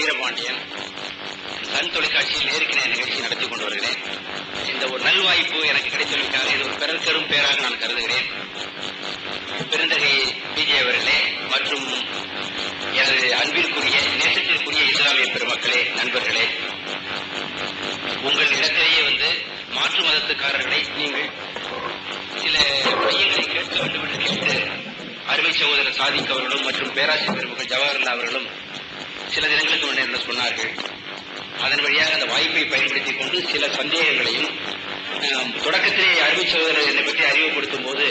Veerapandian. Sun தொலைக்காட்சியில் ஏற்கனவே நிகழ்ச்சி நடத்தி கொண்டு வருகிறேன். இந்த ஒரு நல்வாய்ப்பு எனக்கு கிடைத்துள்ளதாக இது ஒரு பெருக்கரும் பேராக நான் கருதுகிறேன். பெருந்தகை விஜய் அவர்களே மற்றும் எனது அன்பிற்குரிய நேசத்திற்குரிய இஸ்லாமிய பெருமக்களே நண்பர்களே உங்கள் இடத்திலேயே வந்து மாற்று மதத்துக்காரர்களை நீங்கள் சில மையங்களை கேட்க வேண்டும் என்று கேட்டு அருமை சகோதரர் சாதிக் அவர்களும் மற்றும் பேராசிரியர் பெருமக்கள் ஜவஹர்லால் அவர்களும் சில தினங்களுக்கு முன்னே என்ன சொன்னார்கள்? அதன் வழியாக அந்த வாய்ப்பை பயன்படுத்திக் கொண்டு சில சந்தேகங்களையும் தொடக்கத்திலே அருமை என்னை பற்றி அறிவுப்படுத்தும் போது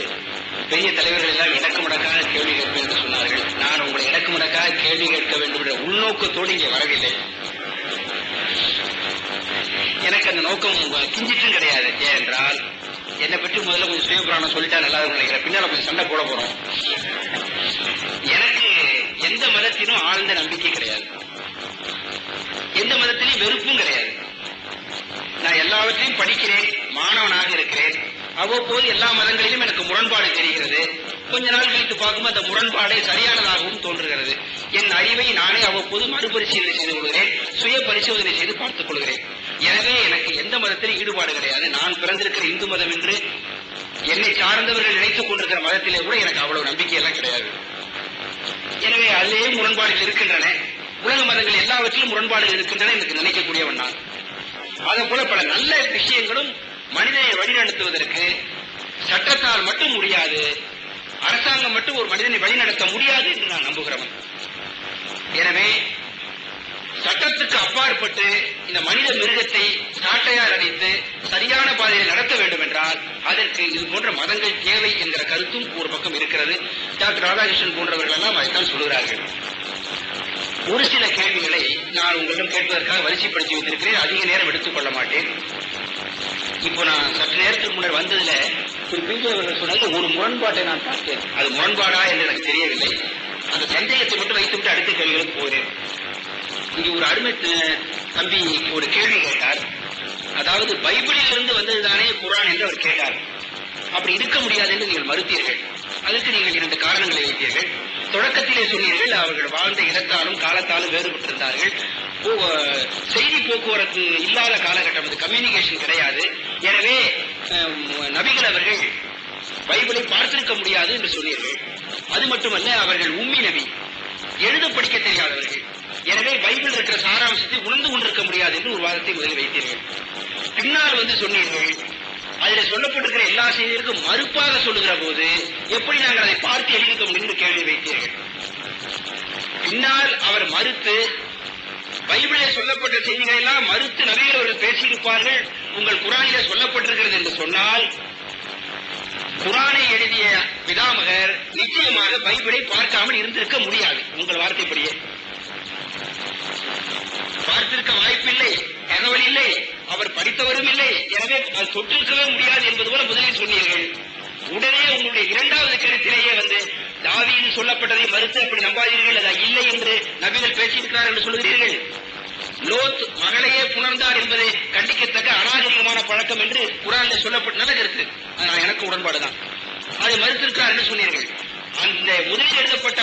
பெரிய தலைவர்கள் எல்லாம் இடக்குமடக்காக கேள்வி கேட்பேன் என்று சொன்னார்கள். நான் உங்களை இடக்குமடக்காக கேள்வி கேட்க வேண்டும் என்ற உள்நோக்கத்தோடு இங்கே வரவில்லை. எனக்கு அந்த நோக்கம் கிஞ்சிட்டும் கிடையாது. ஏனென்றால் என்னை பற்றி முதல்ல கொஞ்சம் சுயபுராணம் சொல்லிட்டா நல்லா இருக்கும் நினைக்கிறேன். பின்னால் கொஞ்சம் சண்டை போட போறோம். எந்த மதத்திலும் ஆழ்ந்த நம்பிக்கை கிடையாது. எந்த மதத்திலையும் வெறுப்பும் கிடையாது. நான் எல்லாவற்றையும் படிக்கிறேன் மாணவனாக இருக்கிறேன். அவ்வப்போது எல்லா மதங்களிலும் எனக்கு முரண்பாடு தெரிகிறது. கொஞ்ச நாள் கழித்து பார்க்கும்போது அந்த முரண்பாடே சரியானதாகவும் தோன்றுகிறது. என் அறிவை நானே அவ்வப்போது மறுபரிசீலனை செய்து கொள்கிறேன் சுய பரிசோதனை செய்து பார்த்துக் கொள்கிறேன். எனவே எனக்கு எந்த மதத்திலும் ஈடுபாடு கிடையாது. நான் பிறந்திருக்கிற இந்து மதம் என்று என்னை சார்ந்தவர்கள் நினைத்துக் கொண்டிருக்கிற மதத்திலே கூட எனக்கு அவ்வளவு நம்பிக்கை எல்லாம் கிடையாது. எனவே அதிலேயே முரண்பாடுகள் இருக்கின்றன. உலக மதங்கள் எல்லாவற்றிலும் முரண்பாடுகள் இருக்கின்றன எனக்கு நினைக்கக்கூடியவன் நான். அதே போல பல நல்ல விஷயங்களும் மனிதனை வழிநடத்துவதற்கு சட்டத்தால் மட்டும் முடியாது அரசாங்கம் மட்டும் ஒரு மனிதனை வழிநடத்த முடியாது என்று நான் நம்புகிறவன். எனவே சட்டத்துக்கு அப்பாற்பட்டு இந்த மனித மிருகத்தை சாட்டையால் அடித்து சரியான பாதையில் நடத்த அதற்கு இது போன்ற மதங்கள் தேவை என்கிற கருத்தும் ஒரு பக்கம் இருக்கிறது. டாக்டர் ராதாகிருஷ்ணன் போன்றவர்கள் எல்லாம் அதைத்தான் சொல்கிறார்கள் ஒரு சில கேள்விகளை நான் உங்களிடம் கேட்பதற்காக வரிசைப்படுத்தி வைத்திருக்கிறேன். அதிக நேரம் எடுத்துக் கொள்ள மாட்டேன். இப்போ நான் சற்று நேரத்துக்கு முன்னர் வந்ததுல ஒரு பிஜே அவர்கள் சொன்னது ஒரு முரண்பாட்டை நான் பார்த்தேன். அது முரண்பாடா என்று எனக்கு தெரியவில்லை. அந்த சந்தேகத்தை மட்டும் வைத்துவிட்டு அடுத்த கேள்விகளுக்கு போகிறேன். இங்கே ஒரு அருமை தம்பி ஒரு கேள்வி கேட்டார். அதாவது பைபிளில் இருந்து வந்ததுதானே குரான் என்று அவர் கேட்டார். அப்படி இருக்க முடியாது என்று நீங்கள் மறுத்தீர்கள். அதற்கு நீங்கள் இரண்டு காரணங்களை வைத்தீர்கள் தொடக்கத்திலே சொன்னீர்கள் அவர்கள் வாழ்ந்த இடத்தாலும் காலத்தாலும் வேறுபட்டிருந்தார்கள். செய்தி போக்குவரத்து இல்லாத காலகட்டம் அது கம்யூனிகேஷன் கிடையாது. எனவே நபிகள் அவர்கள் பைபிளை பார்த்திருக்க முடியாது என்று சொன்னீர்கள். அது மட்டுமல்ல அவர்கள் உம்மி நபி எழுத படிக்க தெரியாதவர்கள். எனவே பைபிள் இருக்கிற சாராம்சத்தை உணர்ந்து கொண்டிருக்க முடியாது என்று ஒரு வாதத்தை முதலில் வைத்தீர்கள் பின்னால் வந்து சொன்னீர்கள். அதில் சொல்லப்பட்டிருக்கிற எல்லா செய்திகளுக்கும் மறுப்பாக சொல்லுகிற போது எப்படி நாங்கள் அதை பார்த்து எழுதிக்க முடியும் என்று கேள்வி வைத்தீர்கள். பின்னால் அவர் மறுத்து பைபிளில் சொல்லப்பட்ட செய்திகளை எல்லாம் மறுத்து நபிகள் அவர்கள் பேசியிருப்பார்கள் உங்கள் குரானிலே சொல்லப்பட்டிருக்கிறது என்று சொன்னால் குரானை எழுதிய பிதாமகர் நிச்சயமாக பைபிளை பார்க்காமல் இருந்திருக்க முடியாது. உங்கள் வார்த்தைப்படியே பார்த்திருக்க வாய்ப்பில்லை தகவல் இல்லை அவர் படித்தவரும் இல்லை. எனவே அது தொற்றிருக்கவே முடியாது என்பது போல முதலில் சொன்னீர்கள். உடனே உங்களுடைய இரண்டாவது கருத்திலேயே வந்து தாவீது சொல்லப்பட்டதை மறுத்து அப்படி நம்பாதீர்கள் அது இல்லை என்று நபிகள் பேசியிருக்கிறார் என்று சொல்கிறீர்கள் லோத் மகளையே புணர்ந்தார் என்பதை கண்டிக்கத்தக்க அநாகரிகமான பழக்கம் என்று குரான் சொல்லப்பட்ட நல்ல கருத்து. அது எனக்கு உடன்பாடுதான். அதை மறுத்திருக்கிறார் என்று சொன்னீர்கள். அந்த முதலில் எழுதப்பட்ட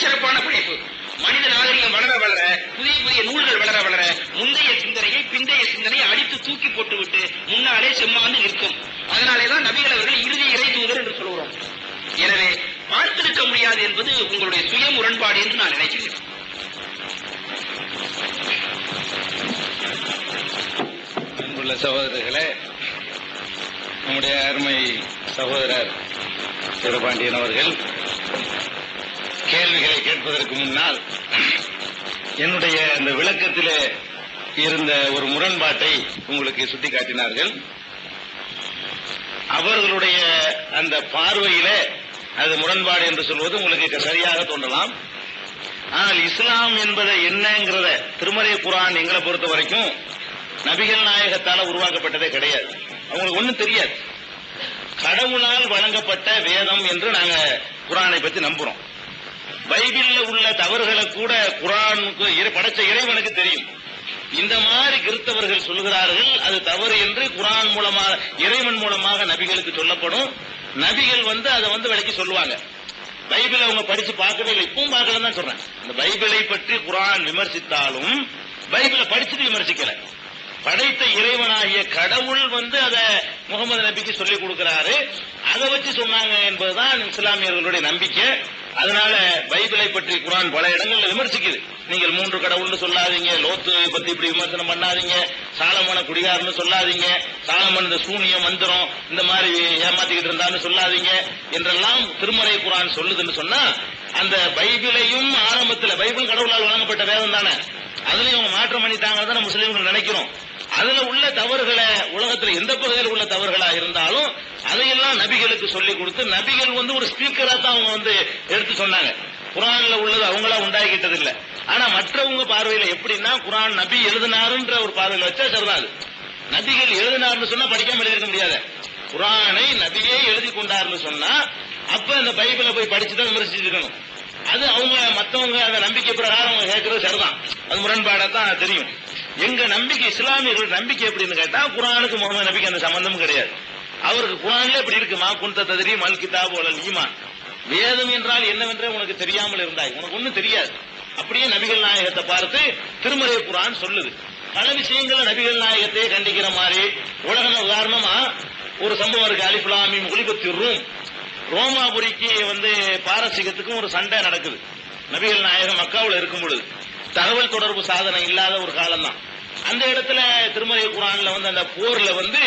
மிகச் சிறப்பான படைப்பு. மனித நாகரிகம் வளர வளர புதிய புதிய நூல்கள் வளர வளர முந்தைய சிந்தனையை பிந்தைய சிந்தனையை அடித்து தூக்கி போட்டுவிட்டு முன்னாலே செம்மாந்து நிற்கும். அதனாலேதான் நபிகள் அவர்கள் இறுதி இறை தூதர் என்று சொல்கிறோம் எனவே பார்த்திருக்க முடியாது என்பது உங்களுடைய சுய முரண்பாடு என்று நான் நினைக்கிறேன். அன்புள்ள சகோதரர்களே நம்முடைய அருமை சகோதரர் சிவபாண்டியன் அவர்கள் கேள்விகளை கேட்பதற்கு முன்னால் என்னுடைய அந்த விளக்கத்திலே இருந்த ஒரு முரண்பாட்டை உங்களுக்கு சுட்டிக்காட்டினார்கள். அவர்களுடைய அந்த பார்வையிலே அது முரண்பாடு என்று சொல்வது உங்களுக்கு சரியாக தோன்றலாம். ஆனால் இஸ்லாம் என்பது என்னங்கிறத திருமலை குரான் எங்களை பொறுத்த வரைக்கும் நபிகள் நாயகத்தால் உருவாக்கப்பட்டதே கிடையாது. அவங்களுக்கு ஒன்றும் தெரியாது. கடவுளால் வழங்கப்பட்ட வேதம் என்று நாங்கள் குரானை பற்றி நம்புறோம். பைபிள்ல உள்ள தவறுகளை கூட குரானுக்கு இறை- படைச்ச இறைவனுக்கு தெரியும். இந்த மாதிரி கிறிஸ்தவர்கள் சொல்லுகிறார்கள் அது தவறு என்று குரான் மூலமாக இறைவன் மூலமாக நபிகளுக்கு சொல்லப்படும். நபிகள் வந்து அதை வந்து விளக்கி சொல்லுவாங்க. பைபிளை அவங்க படிச்சு பார்க்கவே இல்லை இப்பவும் பார்க்கலன்னு தான் சொல்றேன். இந்த பைபிளை பற்றி குரான் விமர்சித்தாலும் பைபிளை படிச்சுட்டு விமர்சிக்கல. படைத்த இறைவனாகிய கடவுள் வந்து அதை முகமது நபிக்கு சொல்லிக் கொடுக்கிறாரு. அதை வச்சு சொன்னாங்க என்பதுதான் இஸ்லாமியர்களுடைய நம்பிக்கை. அதனால பைபிளை பற்றி குரான் பல இடங்கள்ல விமர்சிக்குது. நீங்கள் மூன்று கடவுள்னு சொல்லாதீங்க லோத்து பத்தி இப்படி விமர்சனம் பண்ணாதீங்க சாலமன குடிகாரன்னு சொல்லாதீங்க சாலமன் இந்த சூனியம் மந்திரம் இந்த மாதிரி ஏமாத்திக்கிட்டு இருந்தான்னு சொல்லாதீங்க என்றெல்லாம் திருமறை குரான் சொல்லுதுன்னு சொன்னா அந்த பைபிளையும் ஆரம்பத்தில் பைபிள் கடவுளால் வழங்கப்பட்ட வேதம் தானே. அதுலயும் அவங்க மாற்றம் பண்ணிட்டாங்க தான் முஸ்லீம்கள் நினைக்கிறோம். அதுல உள்ள தவறுகளை உலகத்துல எந்த பகுதியில் உள்ள தவறுகளா இருந்தாலும் அதையெல்லாம் நபிகளுக்கு சொல்லி கொடுத்து நபிகள் வந்து ஒரு ஸ்பீக்கரா தான் அவங்க வந்து எடுத்து சொன்னாங்க. குரான்ல உள்ளது அவங்களா உண்டாக்கிட்டது இல்ல ஆனா மற்றவங்க பார்வையில எப்படின்னா குரான் நபி எழுதினாருன்ற ஒரு பார்வையில வச்சா சரிதான் நபிகள் எழுதினார்னு சொன்னா படிக்காம எழுதிருக்க முடியாது. குரானை நபியே எழுதி கொண்டாருன்னு சொன்னா அப்ப இந்த பைபிளை போய் படிச்சுதான் விமர்சிச்சு இருக்கணும். அது அவங்க மத்தவங்க அந்த நம்பிக்கை பிரகாரம் அவங்க கேட்கறது சரிதான். அது முரண்பாடா தான் தெரியும். எங்க நம்பிக்கை இஸ்லாமியர்கள் நம்பிக்கை எப்படின்னு கேட்டா குரானுக்கு முகமது நபிக்கு அந்த சம்பந்தமும் கிடையாது. அவருக்கு குரான்ல எப்படி இருக்குமா குந்த ததிரி மல் கிதாபு அலல் ஈமான். வேதம் என்றால் என்னவென்றே உனக்கு தெரியாமல் இருந்தாய். உனக்கு ஒண்ணும் தெரியாது. அப்படியே நபிகள் நாயகத்தை பார்த்து திருமறை குரான் சொல்லுது. பல விஷயங்கள நபிகள் நாயகத்தை கண்டிக்கிற மாதிரி. உலகம் உதாரணமா ஒரு சம்பவம் இருக்கு. அலிஃபுலாமி ஒளிபத்தி ரூம். ரோமாபுரிக்கு வந்து பாரசீகத்துக்கும் ஒரு சண்டை நடக்குது. நபிகள் நாயகம் மக்காவில் இருக்கும் பொழுது. தகவல் தொடர்பு சாதனை இல்லாத ஒரு காலம் தான் அந்த இடத்துல திருமலை குரான்ல வந்து அந்த போர்ல வந்து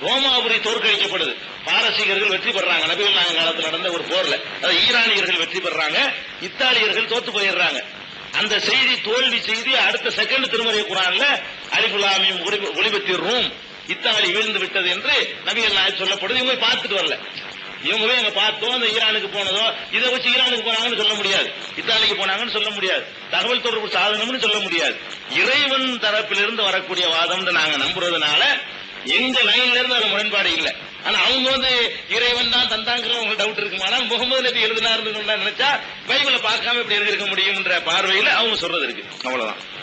ரோமாபுரி தோற்கடிக்கப்படுது. பாரசீகர்கள் வெற்றி பெறாங்க. நபிகள் நாங்க காலத்தில் நடந்த ஒரு போர்ல. அதாவது ஈரானியர்கள் வெற்றி பெறாங்க. இத்தாலியர்கள் தோத்து போயிடுறாங்க. அந்த செய்தி தோல்வி செய்தி அடுத்த செகண்ட் திருமறை குரான்ல அலிபுலாமியும் ஒளிபத்தி ரூம். இத்தாலி வீழ்ந்து விட்டது என்று நபிகள் நாயகம் சொல்லப்படுது. இவங்க பார்த்துட்டு வரல. இவங்க போய் அங்க பார்த்தோம். அந்த ஈரானுக்கு போனதோ இதை வச்சு ஈரானுக்கு போனாங்கன்னு சொல்ல முடியாது. இத்தாலிக்கு போனாங்கன்னு சொல்ல முடியாது. தகவல் தொடர்பு சாதனம்னு சொல்ல முடியாது. இறைவன் தரப்பிலிருந்து வரக்கூடிய வாதம் நாங்க நம்புறதுனால எங்க லைன்ல இருந்து அது முரண்பாடு இல்லை. ஆனா அவங்க வந்து இறைவன் தான் தந்தாங்கிற உங்களுக்கு டவுட் இருக்கும்? ஆனா முகமது நபி எழுதினாருன்னு நினைச்சா பைபிளை பார்க்காம இப்படி எழுதியிருக்க முடியும்ன்ற பார்வையில அவங்க சொல்றது இருக்கு. அவ்வளவுதான்.